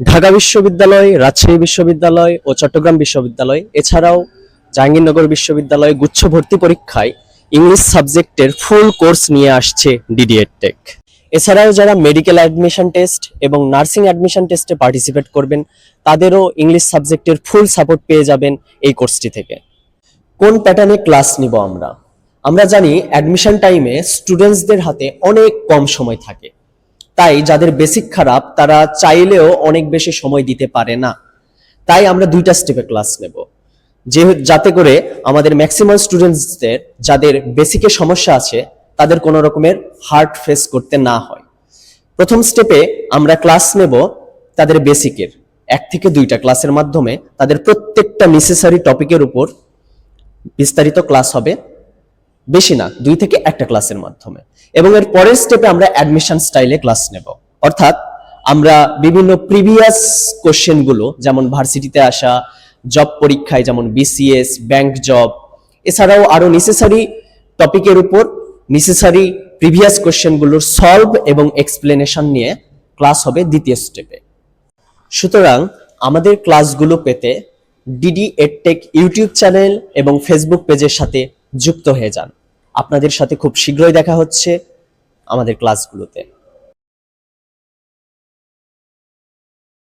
ঢাকা বিশ্ববিদ্যালয়, রাজশাহী বিশ্ববিদ্যালয় ও চট্টগ্রাম বিশ্ববিদ্যালয়, এছাড়াও জাহাঙ্গীরনগর বিশ্ববিদ্যালয় গুচ্ছ ভর্তি পরীক্ষায় ইংলিশ সাবজেক্টের ফুল কোর্স নিয়ে আসছে ডিডিএড টেক। এছাড়াও যারা মেডিকেল অ্যাডমিশন টেস্ট এবং নার্সিং অ্যাডমিশন টেস্টে পার্টিসিপেট করবেন, তাদেরও ইংলিশ সাবজেক্টের ফুল সাপোর্ট পেয়ে যাবেন এই কোর্সটি থেকে। কোন প্যাটার্নে ক্লাস নিব আমরা? আমরা জানি অ্যাডমিশন টাইমে স্টুডেন্টসদের হাতে অনেক কম সময় থাকে। তাই যাদের বেসিক খারাপ, তারা চাইলেও অনেক বেশি সময় দিতে পারে না। তাই আমরা দুইটা স্টেপে ক্লাস নেব। যে যাতে করে আমাদের ম্যাক্সিমাম স্টুডেন্টসদের যাদের বেসিকে সমস্যা আছে, তাদের কোনো রকমের হার্ড ফেস করতে না হয়। প্রথম স্টেপে আমরা ক্লাস নেব তাদের বেসিকের এক থেকে দুইটা ক্লাসের মাধ্যমে তাদের প্রত্যেকটা নেসেসারি টপিকের উপর বিস্তারিত ক্লাস হবে। বেশি না, দুই থেকে একটা ক্লাসের মাধ্যমে। এবং এর পরের স্টেপে আমরা অ্যাডমিশন স্টাইলে ক্লাস নেব। অর্থাৎ আমরা বিভিন্ন প্রিভিয়াস কোশ্চেনগুলো যেমন ভার্সিটিতে আসা জব পরীক্ষায় যেমন বিসিএস ব্যাংক জব এছাড়াও আরও নেসেসারি টপিকের উপর নেসেসারি প্রিভিয়াস কোশ্চেনগুলোর সলভ এবং এক্সপ্লেনেশন নিয়ে ক্লাস হবে দ্বিতীয় স্টেপে সুতরাং আমাদের ক্লাসগুলো পেতে ডিডি এডটেক ইউটিউব চ্যানেল এবং ফেসবুক পেজের সাথে যুক্ত হয়ে যান। আপনাদের সাথে খুব শীঘ্রই দেখা হচ্ছে আমাদের ক্লাসগুলোতে।